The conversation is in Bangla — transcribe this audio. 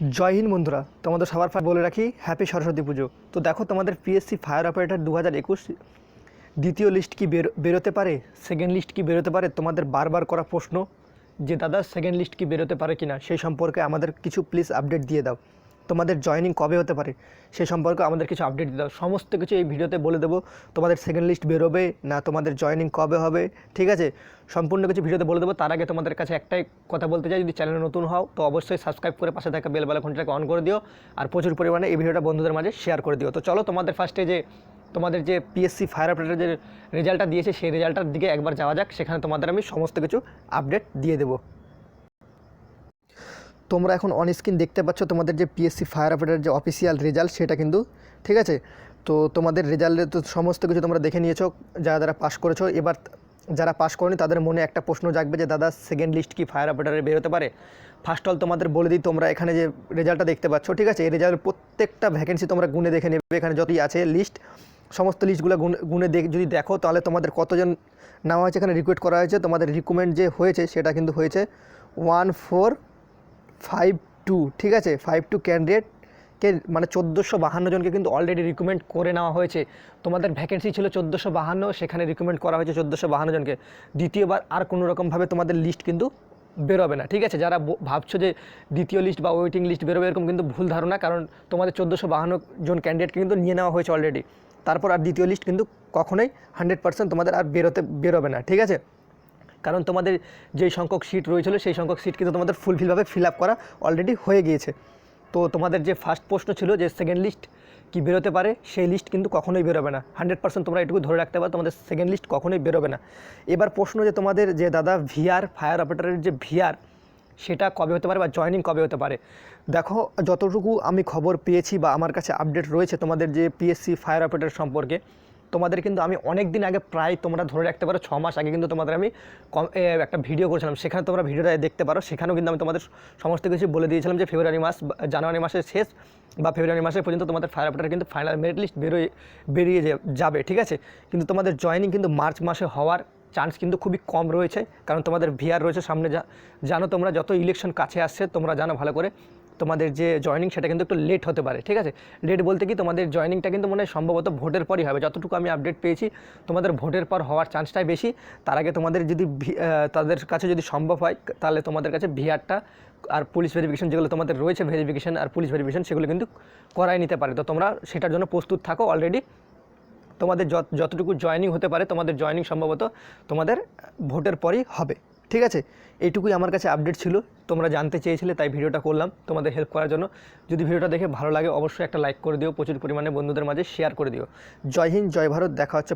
জয় হিন্দ বন্ধুরা, তোমাদের সবার ফার্স্ট বলে রাখি হ্যাপি সরস্বতী পুজো তো দেখো, তোমাদের পিএসসি ফায়ার অপারেটার দু হাজার একুশ, দ্বিতীয় লিস্ট কি বের, বেরোতে পারে? সেকেন্ড লিস্ট কি বেরোতে পারে? তোমাদের বারবার করা প্রশ্ন যে, দাদা সেকেন্ড লিস্ট কি বেরোতে পারে কিনা? সেই সম্পর্কে আমাদের কিছু প্লিজ আপডেট দিয়ে দাও। তোমাদের জয়নিং কবে হতে পারে, সে সম্পর্কে আমাদের কিছু আপডেট দিতে দাও সমস্ত কিছু এই ভিডিওতে বলে দেবো। তোমাদের সেকেন্ড লিস্ট বেরোবে, না তোমাদের জয়নিং কবে হবে, ঠিক আছে? সম্পূর্ণ কিছু ভিডিওতে বলে দেবো। তার আগে তোমাদের কাছে একটাই কথা বলতে চাই, যদি চ্যানেলে নতুন হও, তো অবশ্যই সাবস্ক্রাইব করে পাশে থাকা বেল বেলা অন করে দিও আর প্রচুর পরিমাণে এই ভিডিওটা বন্ধুদের মাঝে শেয়ার করে দিও। তো চলো তোমাদের ফার্স্টে যে, তোমাদের যে পিএসসি ফায়ার অপারেটর যে রেজাল্টটা দিয়েছে, সেই রেজাল্টটার দিকে একবার যাওয়া যাক। সেখানে তোমাদের আমি সমস্ত কিছু আপডেট দিয়ে দেবো। তোমরা এখন অন স্ক্রিন দেখতে পাচ্ছ তোমাদের যে পিএসসি ফায়ার অপারেটর যে অফিসিয়াল রেজাল্ট সেটা কিন্তু, ঠিক আছে? তো তোমাদের রেজাল্টে তো সমস্ত কিছু তোমরা দেখে নিয়েছো, যারা যারা পাস করেছ। এবার যারা পাস করেনি, তাদের মনে একটা প্রশ্ন জাগবে যে, দাদা সেকেন্ড লিস্ট কি ফায়ার অপারেটারে বেরোতে পারে? ফার্স্ট অল তোমাদের বলে দিই, তোমরা এখানে যে রেজাল্টটা দেখতে পাচ্ছ, ঠিক আছে? এই রেজাল্টের প্রত্যেকটা ভ্যাকেন্সি তোমরা গুনে দেখে নেবে, এখানে যতই আছে লিস্ট সমস্ত লিস্টগুলো গুনে গুনে দেখ যদি দেখো, তাহলে তোমাদের কতজন নেওয়া হয়েছে এখানে রিকোয়েস্ট করা হয়েছে? তোমাদের রিকমেন্ড যে হয়েছে, সেটা কিন্তু হয়েছে। ওয়ান ফোর ফাইভ টু, ঠিক আছে? ফাইভ টু ক্যান্ডিডেটকে মানে চোদ্দোশো বাহান্ন জনকে কিন্তু অলরেডি রিকমেন্ড করে নেওয়া হয়েছে। তোমাদের ভ্যাকেন্সি ছিল চোদ্দোশো বাহান্ন, সেখানে রিকমেন্ড করা হয়েছে চোদ্দোশো বাহান্ন জনকে। দ্বিতীয়বার আর কোনো রকমভাবে তোমাদের লিস্ট কিন্তু বেরোবে না, ঠিক আছে? যারা ভাবছ যে দ্বিতীয় লিস্ট বা ওয়েটিং লিস্ট বেরোবে, এরকম কিন্তু ভুল ধারণা, কারণ তোমাদের চোদ্দোশো বাহান্ন জন ক্যান্ডিডেটকে কিন্তু নিয়ে নেওয়া হয়েছে অলরেডি তারপর আর দ্বিতীয় লিস্ট কিন্তু কখনোই হান্ড্রেড পার্সেন্ট তোমাদের আর বেরোতে, বেরোবে না, ঠিক আছে? কারণ তোমাদের যেই সংখ্যক সিট রয়েছিল, সেই সংখ্যক সিট কিন্তু তোমাদের ফুলফিলভাবে ফিল আপ করা অলরেডি হয়ে গিয়েছে। তো তোমাদের যে ফার্স্ট প্রশ্ন ছিল যে সেকেন্ড লিস্ট কি বেরোতে পারে, সেই লিস্ট কিন্তু কখনোই বেরোবে না। হান্ড্রেড পার্সেন্ট তোমরা এটুকু ধরে রাখতে পারো, তোমাদের সেকেন্ড লিস্ট কখনোই বেরোবে না। এবার প্রশ্ন যে তোমাদের যে দাদা ভিআর ফায়ার অপারেটরের যে ভিআর সেটা কবে হতে পারে বা জয়নিং কবে হতে পারে? দেখো, যতটুকু আমি খবর পেয়েছি বা আমার কাছে আপডেট রয়েছে তোমাদের যে পিএসসি ফায়ার অপারেটর সম্পর্কে তোমাদের কিন্তু আমি অনেক দিন আগে প্রায় তোমরা ধরে রাখতে পারো, ছ মাস আগে কিন্তু তোমাদের আমি একটা ভিডিও করেছিলাম। সেখানে তোমরা ভিডিওটা দেখতে পারো। সেখানেও কিন্তু আমি তোমাদের সমস্ত কিছু বলে দিয়েছিলাম যে ফেব্রুয়ারি মাস জানুয়ারি মাসের শেষ বা ফেব্রুয়ারি মাসের পর্যন্ত তোমাদের ফায়ার অপারেটর কিন্তু ফাইনাল মেরিট লিস্ট বেরোয়, বেরিয়ে যাবে, ঠিক আছে? কিন্তু তোমাদের জয়নিং কিন্তু মার্চ মাসে হওয়ার চান্স কিন্তু খুবই কম রয়েছে। কারণ তোমাদের ভিআর রয়েছে সামনে, যা, জানো তোমরা যত ইলেকশন কাছে আসছে, তোমরা জানো ভালো করে তোমাদের যে জয়নিং সেটা কিন্তু একটু লেট হতে পারে, ঠিক আছে? লেট বলতে কি তোমাদের জয়নিংটা কিন্তু মনে হয় সম্ভবত ভোটের পরই হবে। যতটুকু আমি আপডেট পেয়েছি, তোমাদের ভোটের পর হওয়ার চান্সটাই বেশি। তার আগে তোমাদের যদি তাদের কাছে যদি সম্ভব হয়, তাহলে তোমাদের কাছে ভিআরটা আর পুলিশ ভেরিফিকেশন যেগুলো তোমাদের রয়েছে ভেরিফিকেশন আর পুলিশ ভেরিফিকেশন সেগুলো কিন্তু করাই নিতে পারে। তো তোমরা সেটার জন্য প্রস্তুত থাকো অলরেডি তোমাদের যত যতটুকু জয়নিং হতে পারে, তোমাদের জয়নিং সম্ভবত তোমাদের ভোটের পরই হবে। ঠিক আছে? এইটুকুই আমার কাছে আপডেট ছিল। তোমরা জানতে চেয়েছিলে, তাই ভিডিওটা করলাম তোমাদের হেল্প করার জন্য। যদি ভিডিওটা দেখে ভালো লাগে, অবশ্যই একটা লাইক করে দিও। প্রচুর পরিমাণে বন্ধুদের মাঝে শেয়ার করে দিও। জয় হিন্দ, জয় ভারত। দেখা হচ্ছে